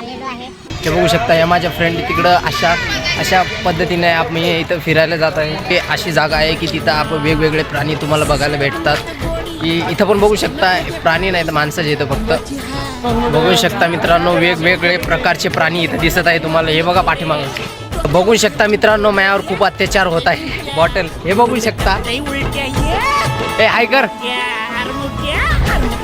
आलेलो आहे. हे बघू शकता या माझ्या फ्रेंड तिकडं अशा अशा पद्धतीने आपण इथं फिरायला जात आहे. हे अशी जागा आहे की तिथं आपण वेगवेगळे प्राणी तुम्हाला बघायला भेटतात. की इथं पण बघू शकता प्राणी नाही तर माणसंच येतं फक्त. बघू शकता मित्रांनो वेगवेगळे प्रकारचे प्राणी इथं दिसत आहे तुम्हाला. हे बघा पाठीमागं बघू शकता मित्रांनो मायावर खूप अत्याचार होत आहे. बॉटल हे बघू शकता. हे हाय कर.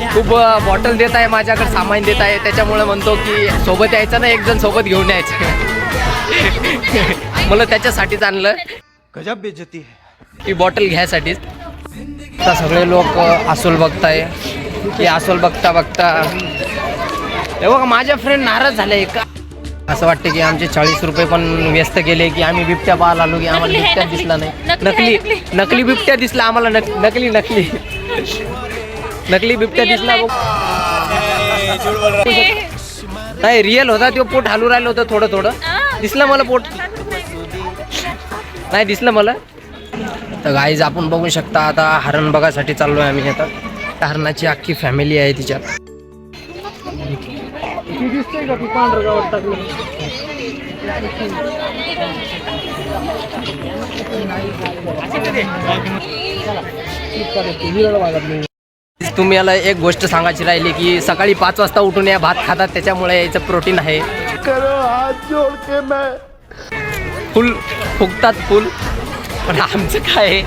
खूप बॉटल देत आहे माझ्याकडे सामान देत आहे. त्याच्यामुळे म्हणतो की सोबत यायचं ना एक जण सोबत घेऊन यायचं. मला त्याच्यासाठीच आणलं. गजब बेइज्जती है। ही बॉटल घ्यायसाठीच आता सगळे लोक आसोल बघताय. की आसोल बघता बघता. हे बघा माझ्या फ्रेंड नाराज झाले. का असं वाटतं की आमचे चाळीस रुपये पण व्यस्त गेले की आम्ही बिबट्या पाहायला आलो की आम्हाला बिबट्या. दिसला नाही. नकली. नकली बिबट्या दिसला आम्हाला नक- नकली नकली. नकली बिबट्या दिसला नाही. बघ. नाही रिअल होता तो पोट हालू राहिलं होतं थोडं थोडं. दिसलं मला पोट. नाही. दिसलं मला. तर गाईज आपण बघू शकता आता हरण बघासाठी चाललो आहे आम्ही आता. त्या हरणाची अख्खी फॅमिली आहे तिच्यात. याला एक गोष्ट सांगायची राहिली की सकाळी पाच वाजता उठून या भात खातात त्याच्यामुळे याचं प्रोटीन आहे. करो हाथ जोड़ के मैं. फुल फुगतात फुल पण आमचं काय आहे?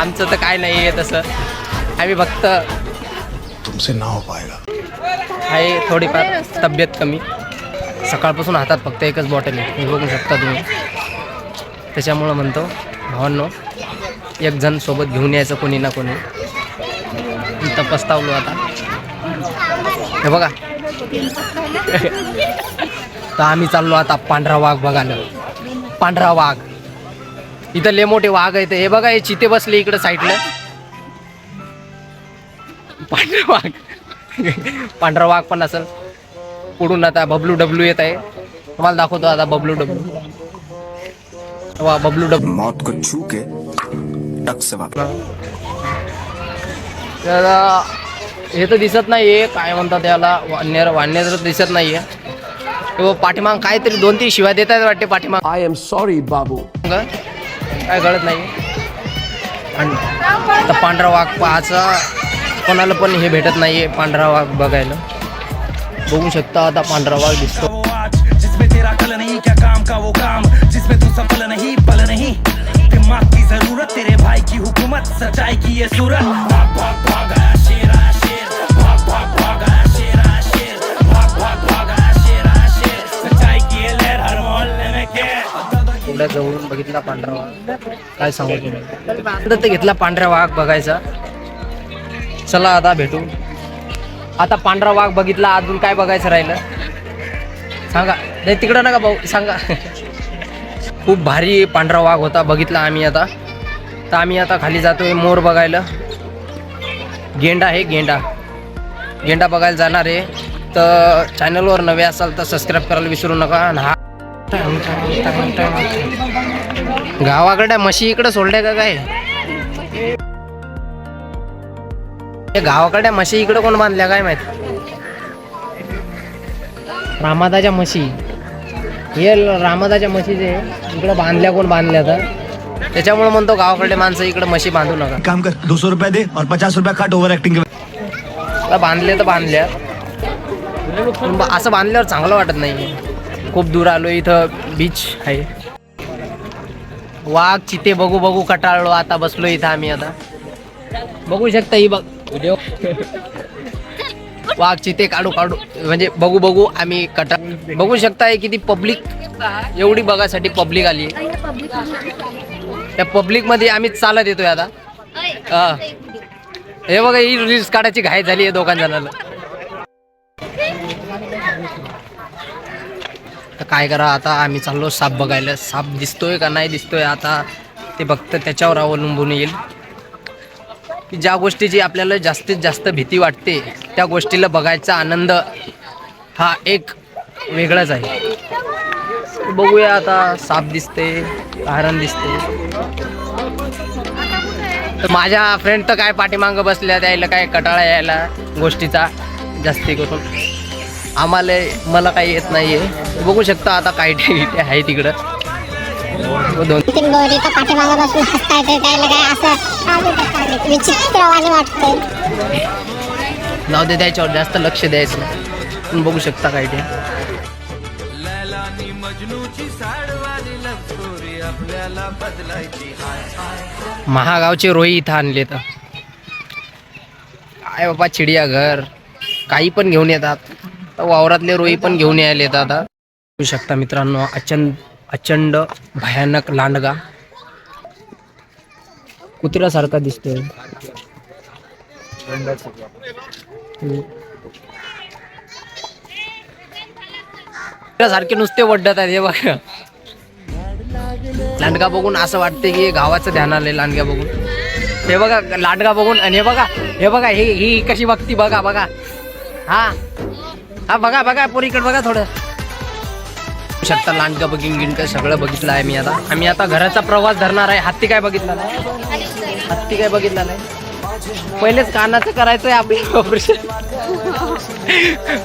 आमचं तर काय नाही आहे तसं. आम्ही फक्त तुमसे ना हो पाएगा आहे थोडीफार तब्येत कमी. सकाळपासून हातात फक्त एकच बॉटल आहे. बघू शकता तुम्ही. त्याच्यामुळं म्हणतो भावांनो एक जण सोबत घेऊन यायचं कोणी ना कोणी. इथं पस्तावलो आता. हे बघा. तर आम्ही चाललो आता पांढरा वाघ बघायला. पांढरा वाघ. इथं लय मोठे वाघ आहेत. हे बघा हे चिते बसले इकडे साईडला. पांढरा वाघ. पांढरा वाघ पण असेल. पुढून आता बबलू डब्लू येत आहे. तुम्हाला दाखवतो आता बबलू डब्लू वा बबलू डब्लू मौत को छू के टक से वापस तर हे तर दिसत नाहीये काय म्हणतात त्याला वाण्यार वाण्यार तर दिसत नाहीये. तो पाठीमाग काहीतरी दोन तीन शिवाय देत आहेत वाटते पाठीमाग. आई एम सॉरी बाबू. काय कळत नाही. आणि आता पांढरा वाघ पाहायचा कोणाला पण हे भेटत नाहीये पांढरा वाघ बघायला. बघू शकता आता पांढरा वाघ दिसतो. तेरा कल नहीं क्या काम का वो काम? जिसमें तू सफल नहीं पल नहीं। दिमाग की जरूरत तेरे भाई की हुकूमत सच्चाई की ये सूरत। केर जवळून बघितला पांढरा वाघ. काय सांगू तुम्ही? तर घेतला पांढरा वाघ बघायचा. चला आता भेटू. आता पांढरा वाघ बघितला अजून काय बघायचं राहिलं? सांगा. नाही तिकडं नका भाऊ सांगा. खूप भारी पांढरा वाघ होता बघितला आम्ही आता. तर आम्ही आता खाली जातोय मोर बघायला. गेंडा आहे गेंडा. गेंडा बघायला जाणार आहे. तर चॅनलवर नवे असाल तर सबस्क्राईब करायला विसरू नका. आणि हा गावाकडे म्हशी इकडे सोडल्या का काय? गावाकडे म्हशी इकडे कोण बांधल्या काय माहीत? रामादाच्या म्हशी. हे रामादाच्या म्हशी जे इकडे बांधल्या कोण बांधल्या तर? त्याच्यामुळे म्हणतो गावाकडे माणसं इकडे म्हशी बांधू नका. काम कर दो सौ रुपया दे और पचास रुपया काट एक्टिंग के आता बांधले तर बांधल्या असं बांधल्यावर चांगलं वाटत नाही खूप दूर आलो इथं बीच आहे. वाघ चिते बघू बघू कटाळलो आता बसलो इथं आम्ही आता. बघू शकता ही बघ. वाघ चिते काढू काढू म्हणजे बघू बघू आम्ही कटा बघू शकता हे किती पब्लिक एवढी बघासाठी पब्लिक आली त्या पब्लिकमध्ये आम्ही चालत येतोय आता. हा. बघा ही रील्स काढायची घाई झाली आहे दोघां तर काय करा आता आम्ही चाललो साप बघायला. साप दिसतोय का नाही दिसतोय आता ते फक्त त्याच्यावर अवलंबून येईल. की ज्या गोष्टीची आपल्याला जास्तीत जास्त भीती वाटते त्या गोष्टीला बघायचा आनंद हा एक वेगळाच आहे. बघूया आता साप दिसते हरण दिसते. तर माझ्या फ्रेंड तर काय पाठीमागं बसल्या त्याला काय कटाळा यायला गोष्टीचा जास्ती करून. आम्हाला मला काही येत नाहीये. बघू शकता आता काय इथे आहे तिकडं. दोन नितीन गौरी तर पाठीमागं बसून हसताय ते त्याला काय असं विचित्रवाणी वाटतंय. नाव दे द्यायच्यावर जास्त लक्ष द्यायचं नाही. तुम्ही बघू शकता काय ते. महागावचे रोही इथं आणले तर. काय बाबा चिडियाघर. काही पण घेऊन येतात. तर वावरातले रोई पण घेऊन यायला येतात आता बघू शकता मित्रांनो अचंड अचंड भयानक लांडगा. कुत्र्यासारखा दिसतोय. सारखे नुसते वड्डत आहेत हे बघा. लांडगा बघून असं वाटते की गावाचं ध्यान आलंय लांडग्या बघून. हे बघा लांडगा बघून आणि हे बघा हे बघा हे ही कशी बघती बघा बघा. हा. हा बघा बघा पोरीकडे बघा थोडं. शकता लांडकं बघीन गिणका सगळं बघितलं आहे मी आता. आम्ही आता घराचा प्रवास धरणार आहे. हत्ती काय बघितला नाही? हत्ती काय बघितला नाही? पहिलेच कानाचं करायचंय आपलं ऑपरेशन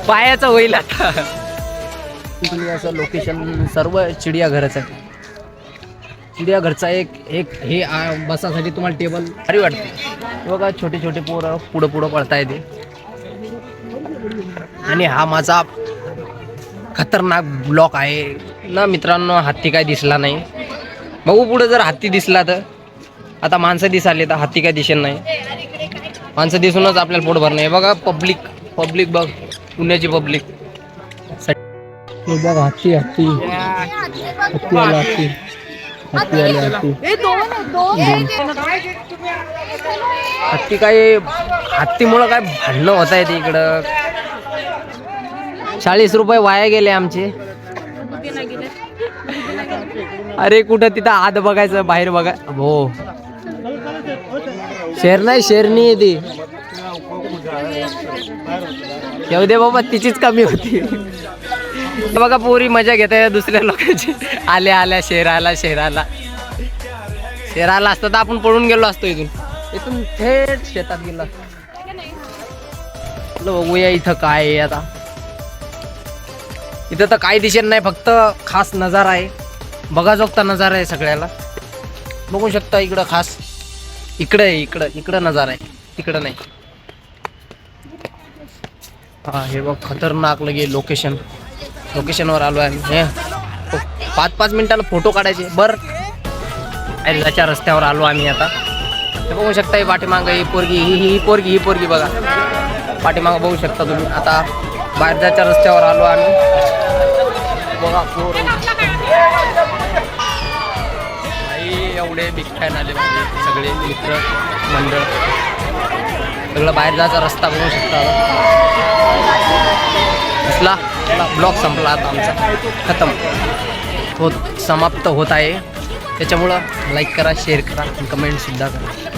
पायाचं होईल आता. असं लोकेशन सर्व चिडियाघरच आहे. चिडियाघरचा एक एक हे बसासाठी तुम्हाला टेबल भारी वाटते. बघा छोटे छोटे पोरं पुढं पुढं पळता येते आणि हा माझा खतरनाक ब्लॉक आहे. ना मित्रांनो हत्ती काय दिसला नाही. बघू पुढे जर हत्ती दिसला तर. आता माणसं दिसाले तर हत्ती काय दिसेल नाही. माणसं दिसूनच आपल्याला पोट भरणं आहे. बघा पब्लिक पब्लिक बघ पुण्याची पब्लिक बघ हत्ती हत्ती. हत्ती आला हत्ती. हत्ती आली हत्ती. हत्ती काय हत्तीमुळं काय भांडणं होत आहे ते इकडं. चाळीस रुपये वाया गेले आमचे. अरे कुठं तिथं आत बघायचं बाहेर बघा. हो. शेर नाही शेरणी आहे ती. येऊ दे बाबा तिचीच कमी होती. बघा पोरी मजा घेत आहे दुसऱ्या लोकांची. आल्या आल्या शेराला शेराला शेराला असतं असता तर आपण पळून गेलो असतो इथून. इथून थेट शेतात गेलो. असतो. बघूया इथं काय आहे आता. इथं तर काही दिशेन नाही फक्त खास नजारा आहे. बघाजोगता नजारा आहे सगळ्याला. बघू शकता इकडं खास. इकडं आहे इकडं इकडं नजारा आहे तिकडं नाही. हा हे बघ खतरनाक लगे लोकेशन लोकेशनवर आलो आहे आम्ही. हे. हो, पाच पाच मिनिटाला फोटो काढायचे. बर. जाच्या रस्त्यावर आलो आम्ही आता. हे बघू शकता ही पाठीमागं ही पोरगी ही ही पोरगी ही पोरगी बघा. पाठीमागं बघू शकता तुम्ही. आता बाहेरच्या रस्त्यावर आलो आम्ही. बघा पोर भाई एवढे बिग फॅन आले म्हणजे सगळे मित्र मंडळ. सगळं बाहेर जायचा रस्ता बघू शकता असला ब्लॉग संपला आता आमचा. खतम. होत समाप्त होत आहे. त्याच्यामुळं लाईक करा शेअर करा आणि कमेंटसुद्धा करा.